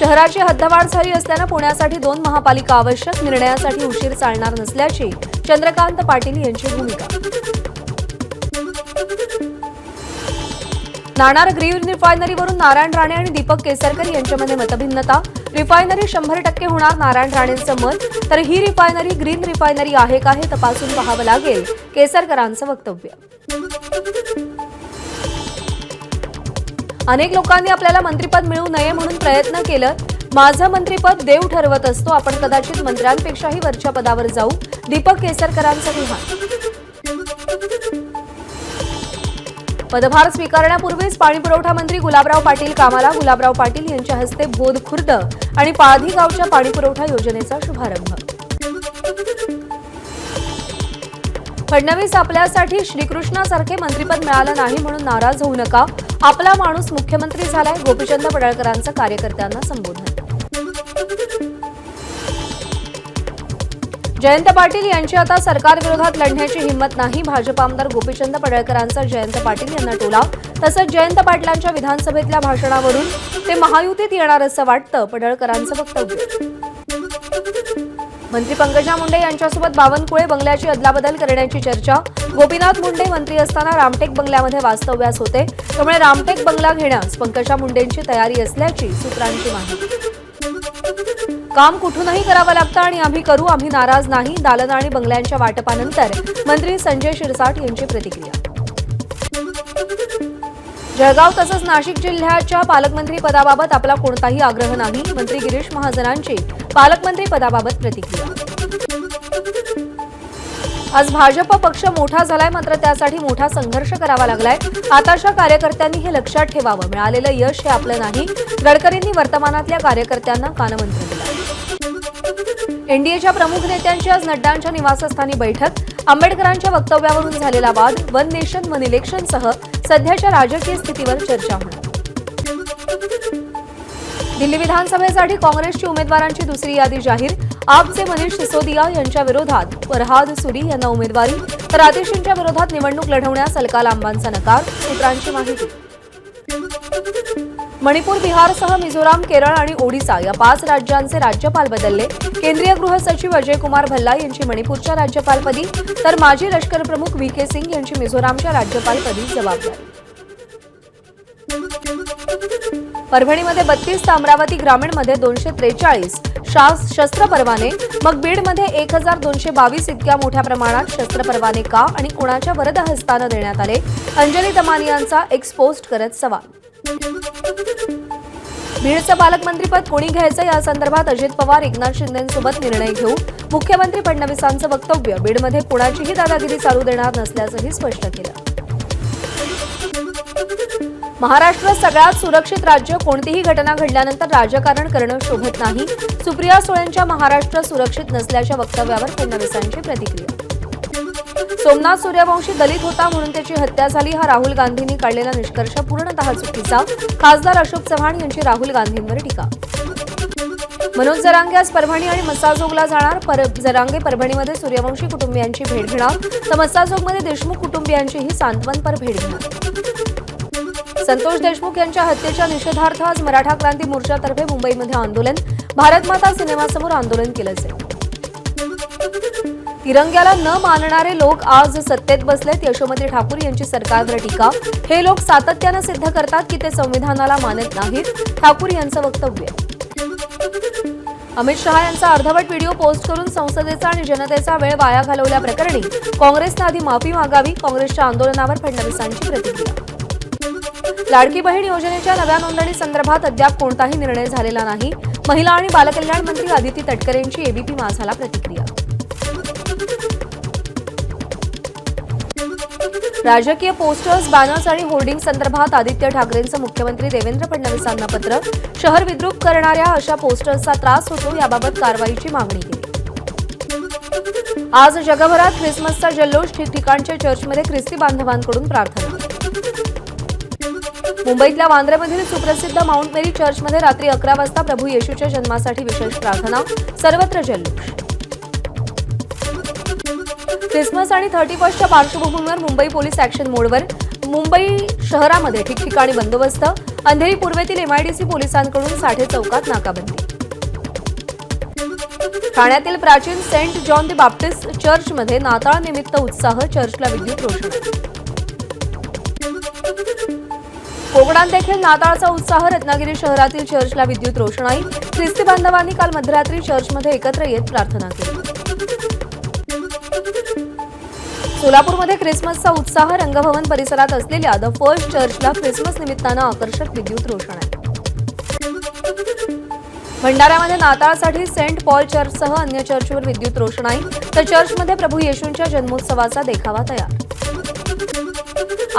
शहराची हद्दवाढ झाली असल्यानं पुण्यासाठी दोन महापालिका आवश्यक निर्णयासाठी उशीर चालणार नसल्याची चंद्रकांत पाटील यांची भूमिका. नाणार ग्रीन रिफायनरीवरून नारायण राणे आणि दीपक केसरकर यांच्यामध्ये मतभिन्नता. रिफायनरी शंभर टक्के होणार नारायण राणेंचं मत तर ही रिफायनरी ग्रीन रिफायनरी आहे का हे तपासून पाहावं लागेल केसरकरांचं वक्तव्य. अनेक लोकांनी आपल्याला मंत्रीपद मिळू नये म्हणून प्रयत्न केलं. माझं मंत्रीपद देव ठरवत असतो. आपण कदाचित मंत्र्यांपेक्षाही वरच्या पदावर जाऊ. दीपक केसरकरांचं विधान पदभार स्वीकारण्यापूर्वीच पाणीपुरवठा मंत्री गुलाबराव पाटील कामाला. गुलाबराव पाटील यांच्या हस्ते बोध खुर्द आणि पाळधी गावच्या पाणीपुरवठा योजनेचा शुभारंभ. फडणवीस आपल्यासाठी श्रीकृष्णासारखे मंत्रिपद मिळालं नाही म्हणून नाराज होऊ नका. आपला माणूस मुख्यमंत्री झालाय गोपीचंद पडळकरांचं कार्यकर्त्यांना संबोधन. जयंत पाटील यांची आता सरकारविरोधात लढण्याची हिंमत नाही. भाजप आमदार गोपीचंद पडळकरांचा जयंत पाटील यांना टोला. तसंच जयंत पाटलांच्या विधानसभेतल्या भाषणावरून ते महायुतीत येणार असं वाटतं पडळकरांचं वक्तव्य. मंत्री पंकजा मुंडे यांच्यासोबत बावनकुळे बंगल्याची अदलाबदल करण्याची चर्चा. गोपीनाथ मुंडे मंत्री असताना रामटेक बंगल्यामध्ये वास्तव्यास होते. त्यामुळे रामटेक बंगला घेण्यास पंकजा मुंडेंची तयारी असल्याची सूत्रांची माहिती. काम कुठूनही करावं लागतं आणि आम्ही करू आम्ही नाराज नाही दालन आणि बंगल्यांच्या वाटपानंतर मंत्री संजय शिरसाट यांची प्रतिक्रिया. जळगाव तसंच नाशिक जिल्ह्याच्या पालकमंत्री पदाबाबत आपला कोणताही आग्रह नाही. मंत्री गिरीश महाजनांची पालकमंत्री पदाबाबत प्रतिक्रिया. आज भाजप पक्ष मोठा झालाय मात्र त्यासाठी मोठा संघर्ष करावा लागलाय. आताच्या कार्यकर्त्यांनी हे लक्षात ठेवावं. मिळालेलं यश हे आपलं नाही. गडकरींनी वर्तमानातल्या कार्यकर्त्यांना कानमंत्र दिला. एनडीएच्या प्रमुख नेत्यांची आज नड्डांच्या निवासस्थानी बैठक. आंबेडकरांच्या वक्तव्यावरून झालेला वाद वन नेशन वन इलेक्शनसह सध्याच्या राजकीय स्थितीवर चर्चा होणार. दिल्ली विधानसभेसाठी काँग्रेसची उमेदवारांची दुसरी यादी जाहीर. आपचे मनीष सिसोदिया यांच्या विरोधात फरहाद सुरी यांना उमेदवारी तर आतिशींच्या विरोधात निवडणूक लढवण्यास अलका लांबांचा नकार सूत्रांची माहिती. मणिपूर बिहारसह मिझोराम केरळ आणि ओडिसा या पाच राज्यांचे राज्यपाल बदलले. केंद्रीय गृह सचिव अजय कुमार भल्ला यांची मणिपूरच्या राज्यपालपदी तर माजी लष्कर प्रमुख व्ही के सिंग यांची मिझोरामच्या राज्यपालपदी जबाबदारी. परभणीमध्ये बत्तीस तर अमरावती ग्रामीणमध्ये दोनशे त्रेचाळीस शस्त्र परवाने मग बीडमध्ये एक हजार दोनशे बावीस इतक्या मोठ्या प्रमाणात शस्त्र परवाने का आणि कुणाच्या वरदहस्तानं देण्यात आले? अंजली दमानियांचा एक्सपोस्ट करत सवाल. बीडचं पालकमंत्रीपद कोणी घ्यायचं? या संदर्भात अजित पवार एकनाथ शिंदेसोबत निर्णय घेऊ. मुख्यमंत्री फडणवीसांचं वक्तव्य बीडमध्ये कोणाचीही दादागिरी चालू देणार नसल्याचंही स्पष्ट केलं. महाराष्ट्र सगळ्यात सुरक्षित राज्य कोणतीही घटना घडल्यानंतर राजकारण करणं शोभत नाही. सुप्रिया सुळेंच्या महाराष्ट्र सुरक्षित नसल्याच्या वक्तव्यावर फडणवीसांची प्रतिक्रिया. सोमनाथ सूर्यवंशी दलित होता म्हणून त्याची हत्या झाली. हा राहुल गांधींनी काढलेला निष्कर्ष पूर्णतः चुकीचा. खासदार अशोक चव्हाण यांची राहुल गांधींवर टीका. मनोज जरांगे आज परभणी आणि मसाजोगला जाणार. पर जरांगे परभणीमध्ये सूर्यवंशी कुटुंबियांची भेट घेणार. तर मसाजोगमध्ये देशमुख कुटुंबियांचीही सांत्वनपर भेट घेणार. संतोष देशमुख यांच्या हत्येच्या निषेधार्थ आज मराठा क्रांती मोर्चातर्फे मुंबईमध्ये आंदोलन. भारत माता सिनेमासमोर आंदोलन केलं जाईल. तिरंग्याला न मानणारे लोक आज सत्तेत बसलेत. यशोमती ठाकूर यांची सरकारवर टीका. हे लोक सातत्यानं सिद्ध करतात की ते संविधानाला मानत नाहीत. ठाकूर यांचं वक्तव्य. अमित शहा यांचा अर्धवट व्हिडिओ पोस्ट करून संसदेचा आणि जनतेचा वेळ वाया घालवल्याप्रकरणी काँग्रेसनं आधी माफी मागावी काँग्रेसच्या आंदोलनावर फडणवीसांची प्रतिक्रिया. लाडकी बहीण योजनेच्या नव्या नोंदणी संदर्भात अद्याप कोणताही निर्णय झालेला नाही. महिला आणि बालकल्याण मंत्री आदिती तटकरेंची एबीपी माझाला प्रतिक्रिया. राजकीय पोस्टर्स बॅनर्स आणि होर्डिंग संदर्भात आदित्य ठाकरेंचं मुख्यमंत्री देवेंद्र फडणवीसांना पत्र. शहर विद्रूप करणाऱ्या अशा पोस्टर्सचा त्रास होतो याबाबत कारवाईची मागणी केली. आज जगभरात ख्रिसमसचा जल्लोष ठिकठिकाणच्या चर्चमध्ये ख्रिस्ती बांधवांकडून प्रार्थना. मुंबईतल्या वांद्र्यामधील सुप्रसिद्ध माउंट मेरी चर्चमध्ये रात्री अकरा वाजता प्रभू येशूच्या जन्मासाठी विशेष प्रार्थना सर्वत्र जल्लोष. ख्रिसमस आणि थर्टी फर्स्टच्या पार्श्वभूमीवर मुंबई पोलीस ऍक्शन मोडवर मुंबई शहरामध्ये ठिकठिकाणी बंदोबस्त. अंधेरी पूर्वेतील एमआयडीसी पोलिसांकडून साठे चौकात नाकाबंदी. ठाण्यातील प्राचीन सेंट जॉन दी बाप्टिस्ट चर्चमध्ये नाताळ निमित्त उत्साह चर्चला विद्युत रोषणाई कोकणात देखील नाताळचा उत्साह रत्नागिरी शहरातील चर्चला विद्युत रोषणाई. ख्रिस्ती बांधवांनी काल मध्यरात्री चर्चमध्ये एकत्र येत प्रार्थना केली. सोलापूरमध्ये ख्रिसमसचा उत्साह रंगभवन परिसरात असलेल्या द फर्स्ट चर्चला ख्रिसमस निमित्तानं आकर्षक विद्युत रोषणाई. भंडाऱ्यामध्ये नाताळसाठी सेंट पॉल चर्चसह अन्य चर्चवर विद्युत रोषणाई तर चर्चमध्ये प्रभू येशूंच्या जन्मोत्सवाचा देखावा तयार.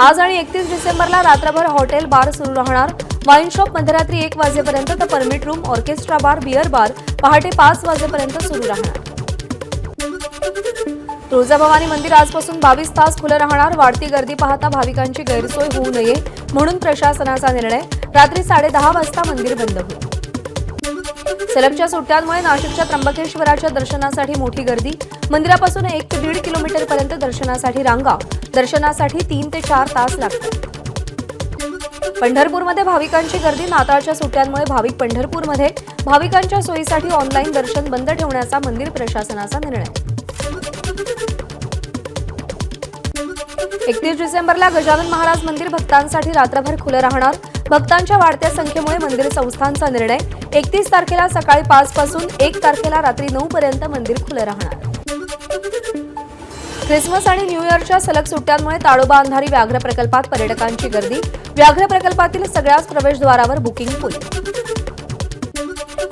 आज आणि एकतीस डिसेंबरला रात्रभर हॉटेल बार सुरू राहणार. वाईन शॉप मध्यरात्री एक वाजेपर्यंत तर permit room orchestra bar beer bar पहाटे पाच वाजेपर्यंत सुरू राहणार. तुळजाभवानी मंदिर आजपासून बावीस तास खुलं राहणार. वाढती गर्दी पाहता भाविकांची गैरसोय होऊ नये म्हणून प्रशासनाचा निर्णय. रात्री साडेदहा वाजता मंदिर बंद होईल. सलगच्या सुट्ट्यांमुळे नाशिकच्या त्र्यंबकेश्वराच्या दर्शनासाठी मोठी गर्दी. मंदिरापासून एक ते दीड किलोमीटर पर्यंत दर्शनासाठी रांगा. दर्शनासाठी तीन ते चार तास लागतात पंढरपूरमध्ये भाविकांची गर्दी. नाताळच्या सुट्ट्यांमुळे भाविक पंढरपूरमध्ये. भाविकांच्या सोयीसाठी ऑनलाईन दर्शन बंद ठेवण्याचा मंदिर प्रशासनाचा निर्णय. एकतीस डिसेंबरला गजानन महाराज मंदिर भक्तांसाठी रात्रभर खुलं राहणार. भक्तांच्या वाढत्या संख्येमुळे मंदिर संस्थांचा निर्णय. एकतीस तारखेला सकाळी पाच पासून एक तारखेला रात्री नऊ पर्यंत मंदिर खुलं राहणार. ख्रिसमस आणि न्यू इयरच्या सलग सुट्ट्यांमुळे ताडोबा अंधारी व्याघ्र प्रकल्पात पर्यटकांची गर्दी. व्याघ्र प्रकल्पातील सगळ्याच प्रवेशद्वारावर बुकिंग फुल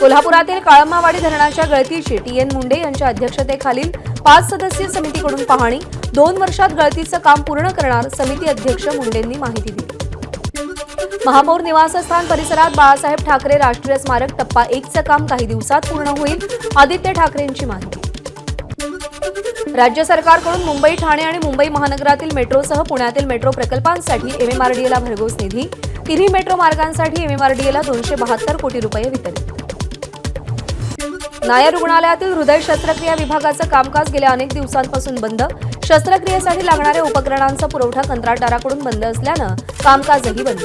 कोल्हापुरातील काळम्मावाडी धरणाच्या गळतीची टी एन मुंडे यांच्या अध्यक्षतेखालील पाच सदस्यीय समितीकडून पाहणी. दोन वर्षात गळतीचं काम पूर्ण करणार समिती अध्यक्ष मुंडेंनी माहिती दिली. महापौर निवासस्थान परिसरात बाळासाहेब ठाकरे राष्ट्रीय स्मारक टप्पा एकचं काम काही दिवसात पूर्ण होईल आदित्य ठाकरेंची माहिती. राज्य सरकारकडून मुंबई ठाणे आणि मुंबई महानगरातील मेट्रोसह पुण्यातील मेट्रो प्रकल्पांसाठी एमएमआरडीएला भरघोस निधी. तिन्ही मेट्रो मार्गांसाठी एमएमआरडीएला दोनशे बहात्तर कोटी रुपये वितरित. नायर रुग्णालयातील हृदय शस्त्रक्रिया विभागाचं कामकाज गेल्या अनेक दिवसांपासून बंद. शस्त्रक्रियेसाठी लागणाऱ्या उपकरणांचा पुरवठा कंत्राटदाराकडून बंद असल्यानं कामकाजही बंद.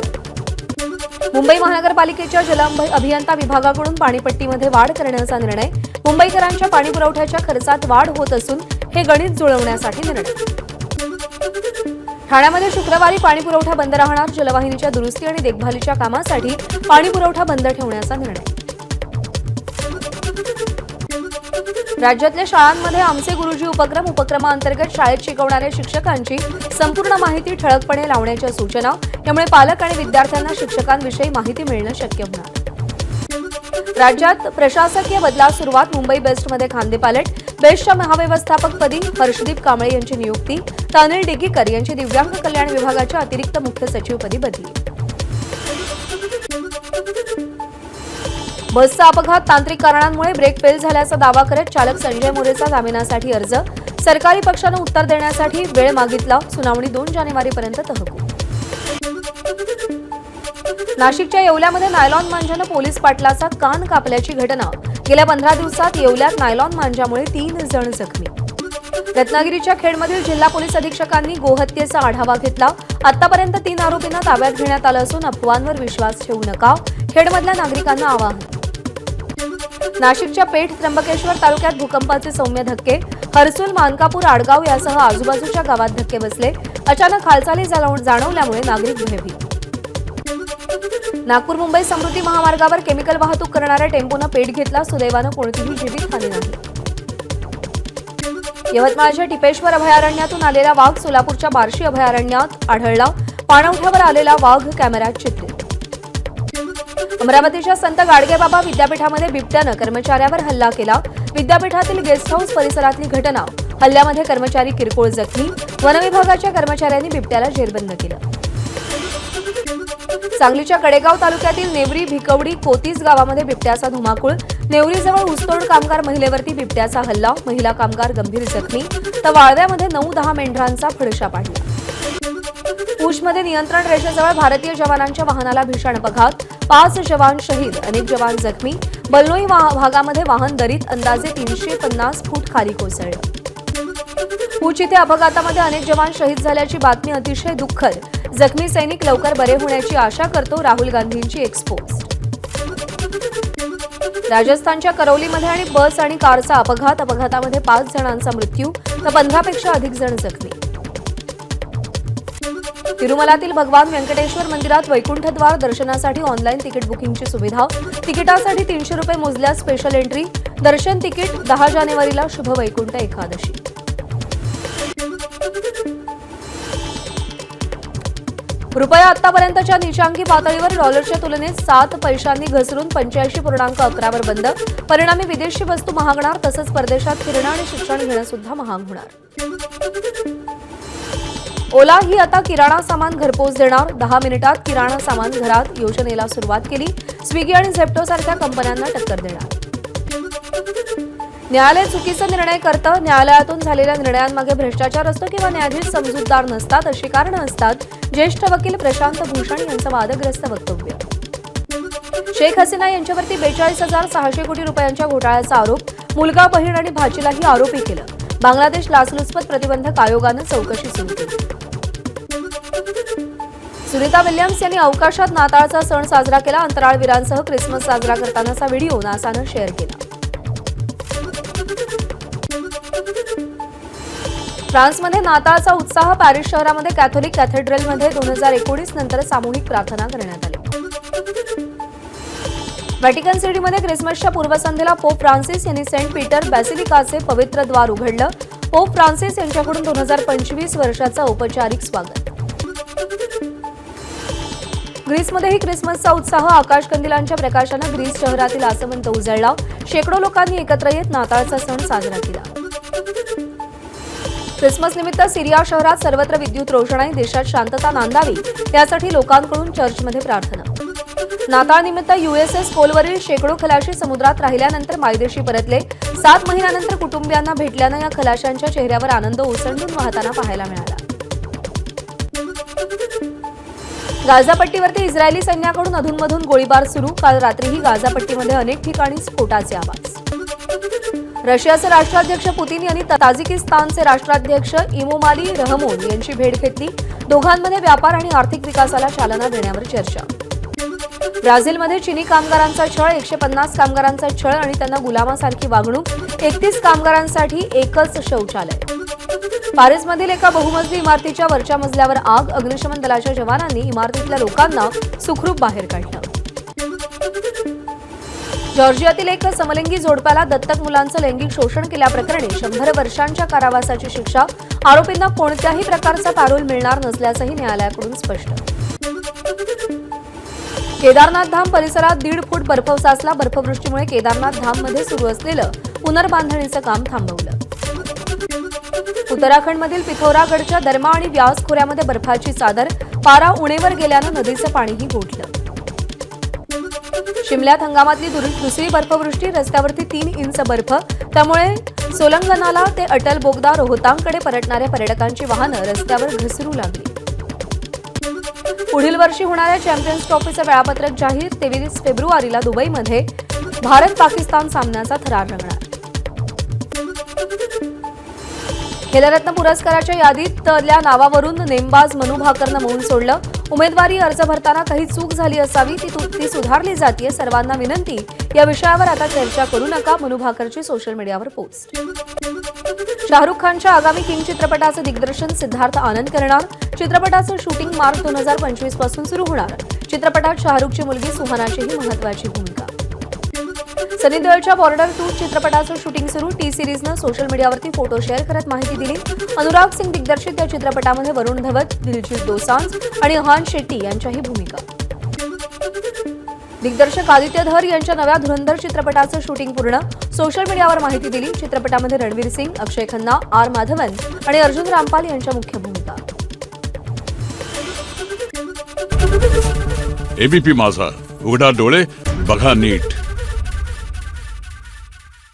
मुंबई महानगरपालिकेच्या जल अभियंता विभागाकडून पाणीपट्टीमध्ये वाढ करण्याचा निर्णय मुंबईकरांच्या पाणीपुरवठ्याच्या खर्चात वाढ होत असून हे गणित जुळवण्यासाठी निर्णय. ठाण्यामध्ये शुक्रवारी पाणीपुरवठा बंद राहणार जलवाहिनीच्या दुरुस्ती आणि देखभालीच्या कामासाठी पाणीपुरवठा बंद ठेवण्याचा निर्णय. राज्यातल्या शाळांमध्ये आमचे गुरुजी उपक्रम उपक्रमाअंतर्गत शाळेत शिकवणाऱ्या शिक्षकांची संपूर्ण माहिती ठळकपणे लावण्याच्या सूचना. यामुळे पालक आणि विद्यार्थ्यांना शिक्षकांविषयी माहिती मिळणं शक्य होणार. राज्यात प्रशासकीय बदलास सुरुवात मुंबई बेस्टमध्ये खांदेपालट बेस्टच्या महाव्यवस्थापकपदी हर्षदीप कांबळे यांची नियुक्ती. तानिल डिगीकर यांची दिव्यांग कल्याण विभागाच्या अतिरिक्त मुख्य सचिवपदी बदली. बसचा अपघात तांत्रिक कारणांमुळे ब्रेक फेल झाल्याचा दावा करत चालक संजय मोरेचा जामिनासाठी अर्ज. सरकारी पक्षानं उत्तर देण्यासाठी वेळ मागितला. सुनावणी दोन जानेवारीपर्यंत तहकूब. नाशिकच्या येवल्यामध्ये नायलॉन मांजानं पोलीस पाटलाचा कान कापल्याची घटना. गेल्या पंधरा दिवसात येवल्यात नायलॉन मांजामुळे तीन जण जखमी. रत्नागिरीच्या खेडमधील जिल्हा पोलीस अधीक्षकांनी गोहत्येचा आढावा घेतला. आतापर्यंत तीन आरोपींना ताब्यात घेण्यात आलं असून अफवांवर विश्वास ठेवू नका. खेडमधल्या नागरिकांना आवाहन. नाशिकच्या पेठ त्र्यंबकेश्वर तालुक्यात भूकंपाचे सौम्य धक्के हर्सुल मानकापूर आडगाव यासह आजूबाजूच्या गावात धक्के बसले. अचानक हालचाली जाणवल्यामुळे नागरिक भयभीत नागपूर मुंबई समृद्धी महामार्गावर केमिकल वाहतूक करणाऱ्या टेम्पोनं पेट घेतला. सुदैवानं कोणतीही जीवितहानी नाही. यवतमाळच्या टिपेश्वर अभयारण्यातून आलेला वाघ सोलापूरच्या बार्शी अभयारण्यात आढळला. पाणवठ्यावर आलेला वाघ कॅमेऱ्यात चित्रित. अमरावतीच्या संत गाडगेबाबा विद्यापीठामध्ये बिबट्यानं कर्मचाऱ्यावर हल्ला केला. विद्यापीठातील गेस्ट हाऊस परिसरातली घटना. हल्ल्यामध्ये कर्मचारी किरकोळ जखमी. वनविभागाच्या कर्मचाऱ्यांनी बिबट्याला जेरबंद केलं. सांगलीच्या कडेगाव तालुक्यातील नेवरी भिकवडी कोतीस गावामध्ये बिबट्याचा धुमाकूळ. नेवरीजवळ ऊसतोड कामगार महिलेवरती बिबट्याचा हल्ला. महिला कामगार गंभीर जखमी. तर वाळव्यामध्ये नऊ दहा मेंढरांचा फडशा पाडला पूछमध्ये नियंत्रण रेषेजवळ भारतीय जवानांच्या वाहनाला भीषण अपघात. पाच जवान शहीद अनेक जवान जखमी. बलनोई भागामध्ये वाहन दरीत अंदाजे तीनशे पन्नास फूट खाली कोसळलं. पूच इथे अपघातामध्ये अनेक जवान शहीद झाल्याची बातमी अतिशय दुःखद. जखमी सैनिक लवकर बरे होण्याची आशा करतो राहुल गांधींची एक्सपोज राजस्थानच्या करौलीमध्ये आणि बस आणि कारचा अपघात अपघातामध्ये पाच जणांचा मृत्यू तर पंधरापेक्षा अधिक जण जखमी. तिरुमलातील भगवान व्यंकटेश्वर मंदिरात वैकुंठद्वार दर्शनासाठी ऑनलाईन तिकीट बुकिंगची सुविधा. तिकिटासाठी तीनशे रुपये मोजल्यास स्पेशल एंट्री दर्शन तिकीट दहा जानेवारीला शुभ वैकुंठ एकादशी. रुपया आतापर्यंतच्या निचांकी पातळीवर डॉलरच्या तुलनेत सात पैशांनी घसरून पंच्याऐंशी पूर्णांक अकरावर बंद. परिणामी विदेशी वस्तू महागणार तसंच परदेशात फिरणं आणि शिक्षण घेणं सुद्धा महाग होणार. ओला ही आता किराणा सामान घरपोच देणार. दहा मिनिटात किराणा सामान घरात योजनेला सुरुवात केली. स्विगी आणि झेप्टो सारख्या कंपन्यांना टक्कर देणार. न्यायालय चुकीचा निर्णय करतं. न्यायालयातून झालेल्या निर्णयांमागे भ्रष्टाचार असतो किंवा न्यायाधीश समजूतदार नसतात अशी कारणं असतात. ज्येष्ठ वकील प्रशांत भूषण यांचं वादग्रस्त वक्तव्य. शेख हसीना यांच्यावरती बेचाळीस हजार सहाशे कोटी रुपयांच्या घोटाळ्याचा आरोप. मुलगा बहीण आणि भाचीलाही आरोपी केलं. बांगलादेश लाचलुचपत प्रतिबंधक आयोगानं चौकशी सुरू केली. सुनीता विल्यम्स यांनी अवकाशात नाताळचा सण साजरा केला. अंतराळवीरांसह क्रिसमस साजरा करतानाचा व्हिडिओ नासानं शेअर केला. फ्रान्समध्ये नाताळचा उत्साह पॅरिस शहरामध्ये कॅथोलिक कॅथेड्रलमध्ये दोन हजार एकोणीस नंतर सामूहिक प्रार्थना करण्यात आली. व्हॅटिकन सिटीमध्ये क्रिसमसच्या पूर्वसंध्येला पोप फ्रान्सिस यांनी सेंट पीटर बॅसिलिकाचे पवित्र द्वार उघडलं. पोप फ्रान्सिस यांच्याकडून दोन हजार पंचवीस वर्षाचं औपचारिक स्वागत. ग्रीसमध्येही क्रिसमसचा उत्साह आकाशकंदिलांच्या प्रकाशानं ग्रीस शहरातील आसमंत उजळला. शेकडो लोकांनी एकत्र येत नाताळचा सण साजरा केला. क्रिसमस निमित्त सिरिया शहरात सर्वत्र विद्युत रोषणाई देशात शांतता नांदावी यासाठी लोकांकडून चर्चमध्ये प्रार्थना. नाताळनिमित्त युएसएस कोलवरील शेकडो खलाशी समुद्रात राहिल्यानंतर मायदेशी परतले. सात महिन्यानंतर कुटुंबियांना भेटल्यानं या खलाशांच्या चेहऱ्यावर आनंद ओसंडून वाहताना पाहायला मिळाला. गाझापट्टीवरती इस्रायली सैन्याकडून अधूनमधून गोळीबार सुरू. काल रात्रीही गाझापट्टीमध्ये अनेक ठिकाणी स्फोटाचे आवाज. रशियाचे राष्ट्राध्यक्ष पुतीन यांनी ताजिकिस्तानचे राष्ट्राध्यक्ष इमोमाली रहमोन यांची भेट घेतली. दोघांमध्ये व्यापार आणि आर्थिक विकासाला चालना देण्यावर चर्चा. ब्राझीलमध्ये चिनी कामगारांचा छळ एकशे पन्नास कामगारांचा छळ आणि त्यांना गुलामासारखी वागणूक. एकतीस कामगारांसाठी एकच शौचालय. पॅरिसमधील एका बहुमजली इमारतीच्या वरच्या मजल्यावर आग अग्निशमन दलाच्या जवानांनी इमारतीतल्या लोकांना सुखरूप बाहेर काढलं. जॉर्जियातील एक समलिंगी जोडप्याला दत्तक मुलांचं लैंगिक शोषण केल्याप्रकरणी शंभर वर्षांच्या कारावासाची शिक्षा आरोपींना कोणत्याही प्रकारचा पॅरोल मिळणार नसल्याचंही न्यायालयाकडून स्पष्ट. केदारनाथ धाम परिसरात दीड फूट बर्फ साचला बर्फवृष्टीमुळे केदारनाथ धाममध्ये सुरू असलेलं पुनर्बांधणीचं काम थांबवलं. उत्तराखंडमधील पिथौरागडच्या दर्मा आणि व्यास खोऱ्यामध्ये बर्फाची चादर पारा उणेवर गेल्यानं नदीचं पाणीही गोठलं. शिमल्यात हंगामातली दुसरी बर्फवृष्टी रस्त्यावरती तीन इंच बर्फ. त्यामुळे सोलंगनाला ते अटल बोगदा रोहतांगकडे परतणाऱ्या पर्यटकांची वाहनं रस्त्यावर घसरू लागली. पुढील वर्षी होणाऱ्या चॅम्पियन्स ट्रॉफीचं वेळापत्रक जाहीर तेवीस फेब्रुवारीला दुबईमध्ये भारत पाकिस्तान सामन्याचा थरार रंगणार. खेलरत्न पुरस्काराच्या यादीतल्या नावावरून नेमबाज मनु भाकरनं मौन सोडलं. उमेदवारी अर्ज भरताना काही चूक झाली असावी ती ती सुधारली जातीये सर्वांना विनंती. या विषयावर आता चर्चा करू नका मनु भाकरची सोशल मीडियावर पोस्ट शाहरुख खानच्या आगामी किंग चित्रपटाचं दिग्दर्शन सिद्धार्थ आनंद करणार. चित्रपटाचं शूटिंग मार्च दोन हजार पंचवीसपासून सुरू होणार. चित्रपटात शाहरुखची मुलगी सुहानाचीही महत्वाची भूमिका. सनी देओलच्या बॉर्डर टू चित्रपटाचं शूटिंग सुरू. टी सिरीजनं सोशल मीडियावरती फोटो शेअर करत माहिती दिली. अनुराग सिंग दिग्दर्शित या चित्रपटामध्ये वरुण धवत दिलजीत दोसांज आणि अहान शेट्टी यांच्याही भूमिका. दिग्दर्शक आदित्य धर यांच्या नव्या धुरंधर चित्रपटाचं शूटिंग पूर्ण. सोशल मीडियावर माहिती दिली. चित्रपटामध्ये रणवीर सिंग अक्षय खन्ना आर माधवन आणि अर्जुन रामपाल यांच्या मुख्य भूमिका. एबीपी माझा. उघडा डोळे बघा नीट.